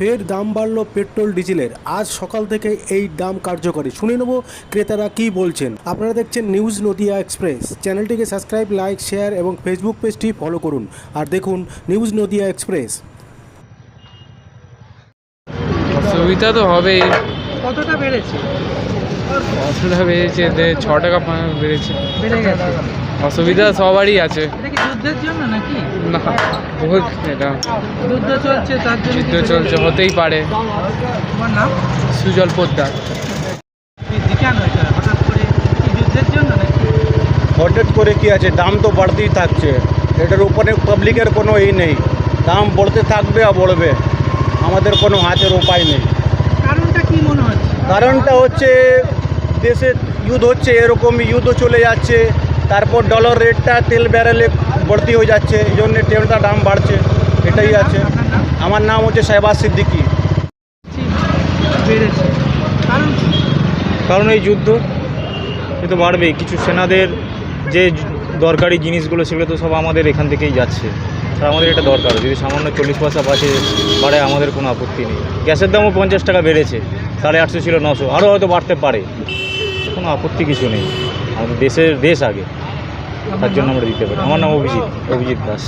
ফের দাম বাড়ল পেট্রোল ডিজেলের। আজ সকাল থেকে এই দাম কার্যকরী। শুনে নেব ক্রেতারা কি বলছেন। আপনারা দেখছেন নিউজ নদিয়া এক্সপ্রেস। চ্যানেলটিকে সাবস্ক্রাইব লাইক শেয়ার এবং ফেসবুক পেজটি ফলো করুন। আর দেখুন নিউজ নদিয়া এক্সপ্রেস। সুবিধা তো হবেই। কতটা বেড়েছে? অসুবিধা বেড়েছে? ছ টাকা বেড়েছে। বেড়ে গেছে। অসুবিধা সবারই আছে। যুদ্ধের জন্য নাকি? না এটা যুদ্ধ চলছে তার জন্য যুদ্ধ চলছে হতেই পারে। গেছে? তোমার নাম? সুজল পোদ্দার। হঠাৎ করে কি যুদ্ধের জন্য নাকি? হঠাৎ করে কি আছে? দাম তো বাড়তেই থাকছে। এটার উপরে পাবলিকের কোনো এই নেই। দাম বাড়তে থাকবে আর বাড়বে। আমাদের কোনো হাতের উপায় নেই। কারণটা কি মনে হচ্ছে? কারণটা হচ্ছে দেশে যুদ্ধ হচ্ছে এরকম যুদ্ধ চলে যাচ্ছে। তারপর ডলার রেটটা তেল ব্যারেলে ভর্তি হয়ে যাচ্ছে, এই জন্য তেলটা দাম বাড়ছে, এটাই আছে। আমার নাম হচ্ছে সাহেবাজ সিদ্দিকি। কারণ এই যুদ্ধ, এ তো বাড়বেই। কিছু সেনাদের যে দরকারি জিনিসগুলো, সেগুলো তো সব আমাদের এখান থেকেই যাচ্ছে। আর আমাদের এটা দরকার। যদি সামান্য চল্লিশ পয়সা পাশে বাড়ে, আমাদের কোনো আপত্তি নেই। গ্যাসের দামও পঞ্চাশ টাকা বেড়েছে, সাড়ে আটশো ছিল নশো। আরও হয়তো বাড়তে পারে। কোনো আপত্তি কিছু নেই। আমাদের দেশের দেশ আগে। তার জন্য আমরা দিতে পারি। আমার নাম অভিজিৎ অভিজিৎ দাস।